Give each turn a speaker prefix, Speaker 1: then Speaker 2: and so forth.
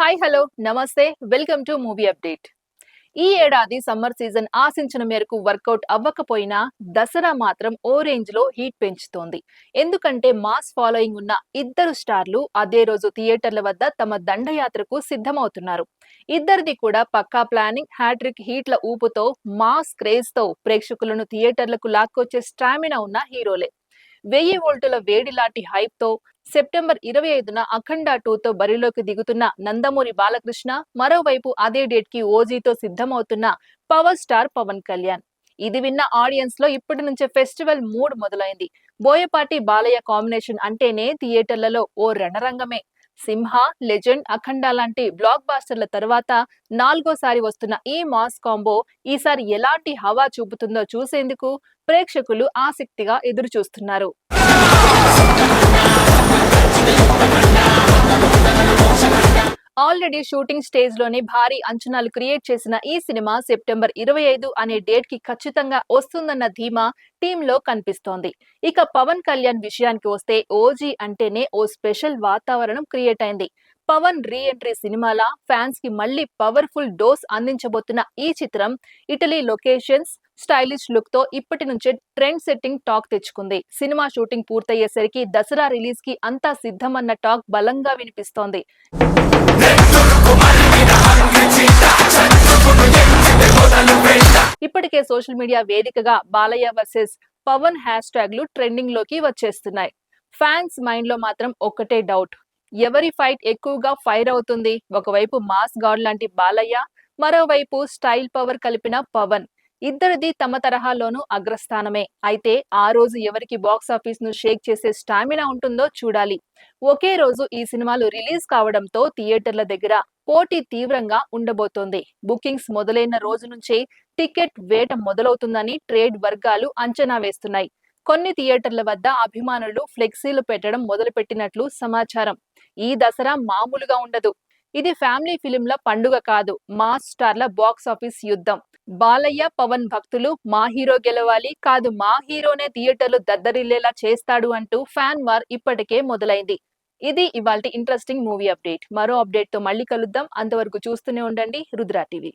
Speaker 1: Hi hello నమస్తే welcome to movie update ఈ ఏడాది సమ్మర్ సీజన్ ఆశించిన మేరకు వర్కౌట్ అవ్వకపోయినా దసరా మాత్రం ఓ రేంజ్లో హీట్ పెంచుతోంది. ఎందుకంటే మాస్ ఫాలోయింగ్ ఉన్న ఇద్దరు స్టార్లు అదే రోజు థియేటర్ల వద్ద తమ దండయాత్రకు సిద్ధమవుతున్నారు. ఇద్దరిది కూడా పక్కా ప్లానింగ్ హ్యాట్రిక్ హీట్ల ఊపుతో మాస్ క్రేజ్తో ప్రేక్షకులను థియేటర్లకు లాక్కొచ్చే స్టామినా ఉన్న హీరోలే. వెయ్యి వోల్టుల వేడి లాంటి హైప్తో సెప్టెంబర్ ఇరవై ఐదున అఖండ టూతో బరిలోకి దిగుతున్న నందమూరి బాలకృష్ణ మరోవైపు అదే డేట్కి ఓజీతో సిద్ధమవుతున్న పవర్ స్టార్ పవన్ కళ్యాణ్. ఇది విన్న ఆడియన్స్లో ఇప్పటి నుంచే ఫెస్టివల్ మూడ్ మొదలైంది. బోయపాటి బాలయ్య కాంబినేషన్ అంటేనే థియేటర్లలో ఓ రణరంగమే. సింహ లెజెండ్ అఖండ లాంటి బ్లాక్ బాస్టర్ల తర్వాత నాలుగోసారి వస్తున్న ఈ మాస్ కాంబో ఈసారి ఎలాంటి హవా చూపుతుందో చూసేందుకు ప్రేక్షకులు ఆసక్తిగా ఎదురు చూస్తున్నారు ఆల్రెడీ షూటింగ్ స్టేజ్లోనే భారీ అంచనాలు క్రియేట్ చేసిన ఈ సినిమా సెప్టెంబర్ ఇరవై ఐదు అనే డేట్కి ఖచ్చితంగా వస్తుందన్న ధీమా టీమ్లో కనిపిస్తోంది. ఇక పవన్ కళ్యాణ్ విషయానికి వస్తే ఓజీ అంటేనే ఓ స్పెషల్ వాతావరణం క్రియేట్ అయింది. పవన్ రీ ఎంట్రీ సినిమాల? ఫ్యాన్స్కి మళ్ళీ పవర్ఫుల్ డోస్ అందించబోతున్న ఈ చిత్రం ఇటలీ లొకేషన్స్ స్టైలిష్ లుక్తో ఇప్పటి నుంచే ట్రెండ్ సెట్టింగ్ టాక్ తెచ్చుకుంది. సినిమా షూటింగ్ పూర్తయ్యేసరికి దసరా రిలీజ్కి అంతా సిద్ధమన్న టాక్ బలంగా వినిపిస్తోంది. ఇప్పటికే సోషల్ మీడియా వేదికగా బాలయ్య వర్సెస్ పవన్ హ్యాష్ ట్యాగ్లు ట్రెండింగ్లోకి వచ్చేస్తున్నాయి. ఫ్యాన్స్ మైండ్లో మాత్రం ఒక్కటే డౌట్. ఎవరి ఫైట్ ఎక్కువగా ఫైర్ అవుతుంది? ఒకవైపు మాస్ గాడ్ లాంటి బాలయ్య మరోవైపు స్టైల్ పవర్ కలిపిన పవన్. ఇద్దరిది తమ తరహాలోనూ అగ్రస్థానమే. అయితే ఆ రోజు ఎవరికి బాక్స్ ఆఫీస్ను షేక్ చేసే స్టామినా ఉంటుందో చూడాలి. ఒకే రోజు ఈ సినిమాలు రిలీజ్ కావడంతో థియేటర్ల దగ్గర పోటీ తీవ్రంగా ఉండబోతోంది. బుకింగ్స్ మొదలైన రోజు నుంచే టికెట్ వేట మొదలవుతుందని ట్రేడ్ వర్గాలు అంచనా వేస్తున్నాయి. కొన్ని థియేటర్ల వద్ద అభిమానులు ఫ్లెక్సీలు పెట్టడం మొదలుపెట్టినట్లు సమాచారం. ఈ దసరా మామూలుగా ఉండదు. ఇది ఫ్యామిలీ ఫిలింల పండుగ కాదు మాస్ స్టార్ల బాక్స్ ఆఫీస్ యుద్ధం. బాలయ్య పవన్ భక్తులు మా హీరో గెలవాలి కాదు మా హీరోనే థియేటర్లు దద్దరిల్లేలా చేస్తాడు అంటూ ఫ్యాన్ వార్ ఇప్పటికే మొదలైంది. ఇది ఇవాళ ఇంట్రెస్టింగ్ మూవీ అప్డేట్. మరో అప్డేట్తో మళ్ళీ కలుద్దాం. అంతవరకు చూస్తూనే ఉండండి. రుద్రా టీవీ.